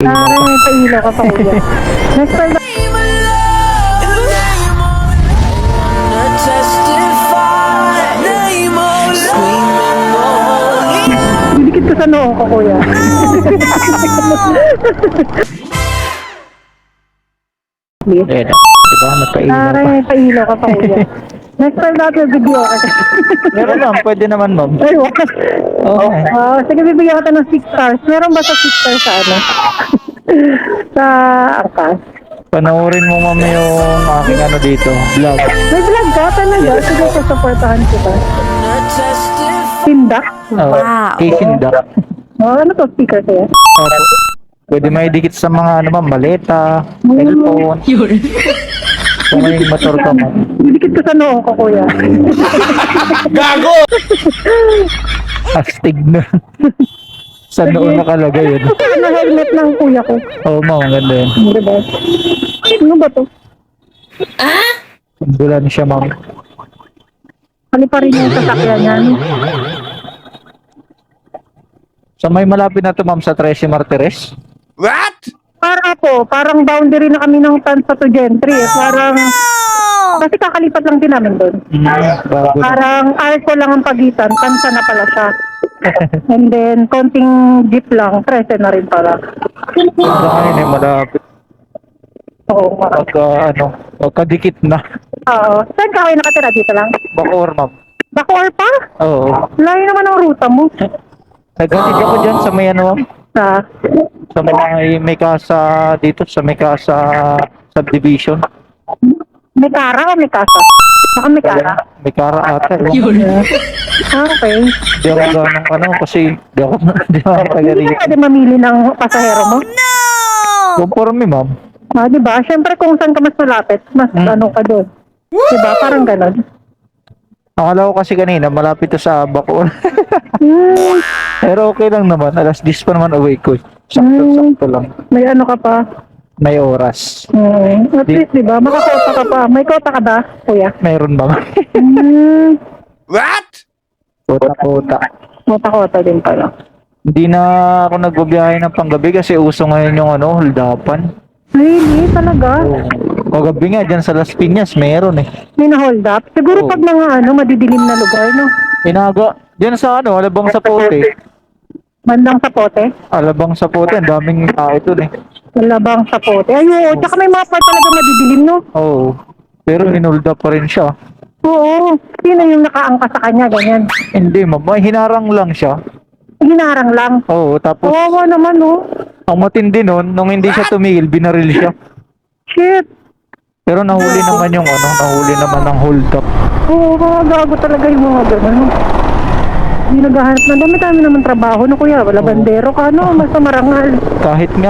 Parang may pailo ka pa kuya. Next time, didikit ko sa noo ko kuya. Eh, diba? Nagpailaw Parang pa. may pailo ka pa kuya. Next time natin video ka. Meron ma'am, pwede naman ma'am. Ay, wow. Oo. Ah, sige, bibigyan kita ng 6 stars. Meron ba sa 6 stars sa ano? Sa Arcas? Panoorin mo ma'am yung aking ano dito, vlog. May vlog ka talaga? Sige, susuportahan kita. Tindak? Wow. Kisinda. Oh, ano to, speaker kaya? Opo. Pwede may dikit sa mga ano ma'am, maleta, cellphone. Kung may motor ka ma'am. Didikit ko sa noo ko, kuya. Astig na. Sa noon nakalagay yun. Ano helmet ng kuya ko? Oo ma'am, ang ganda yun. Ano ba? Ano ba to? Bulan siya ma'am. Ano pa rin yung sasakyan niyan? Sa may malapit na to ma'am sa Trece Martires. Para po, parang boundary na kami ng Tansa to Gentry. eh. Parang, kasi kakalipat lang din namin doon. Mm, bago na. Parang arko lang ang pagitan, Tansa na pala siya. And then, konting jeep lang, 13 na rin pala. Sa kanina malapit. Oo, nga. Pagka ano, pagkadikit na. Oo. Saan ka kayo nakatira? Dito lang? Bacoor ma'am. Bacoor pa? Oo. Layo naman ang ruta mo. Nagkatid ako dyan sa may ano ma'am. Sa, Sa may, may kasa dito, sa may kasa subdivision. may kara o may kasa? Baka may kara. May kara ata. eh. Ah, okay. Di ako ganang ano kasi di ako, di ako taga Hindi ka pwede mamili ng pasahero mo? Conforme ma'am. Ah, di ba? Siyempre kung saan ka mas malapit, mas Hmm. ano ka doon. Di ba? Parang ganon. Akala ko kasi kanina malapit to sa Bacoor. Hmm, Pero okay lang naman. Alas 10 pa naman away ko. Sakto-sakto lang. may ano ka pa. May oras. Hmm. At Di- least, di ba? Makakota ka pa. May kota ka ba, kuya? Mayroon ba? Hmm. Kota-kota. Kota-kota din pala. Hindi na ako nagbabiyahe ng panggabi kasi uso ngayon yung ano, holdapan. Really? Talaga? Oo. Kagabi nga dyan sa Las Piñas, meron eh. May na-hold up? Siguro Oo. pag mga ano, madidilim na lugar, no? Inaga, dyan sa ano, Alabang sa Pote. Bandang sa pote? Alabang sa Pote, ang daming tao dun eh. Malabang sa pote. Ay, oo. Tsaka may mga part talaga madidilim, no? Oo. Pero hinhold up pa rin siya. Oo. Sino yung nakaangka sa kanya, ganyan? Hindi, ma'am. May hinarang lang siya. Hinarang lang. Oo, tapos Kawawa naman, no? ang matindi nun, nung hindi siya tumigil, binaril siya. Shit. Pero nahuli naman yung ano, nahuli naman ng hold up. Oo, mga gago talaga yung mga gano'n. no? Hindi naghahanap na dami dami naman trabaho no kuya. Wala bandero ka no, basta marangal. Kahit nga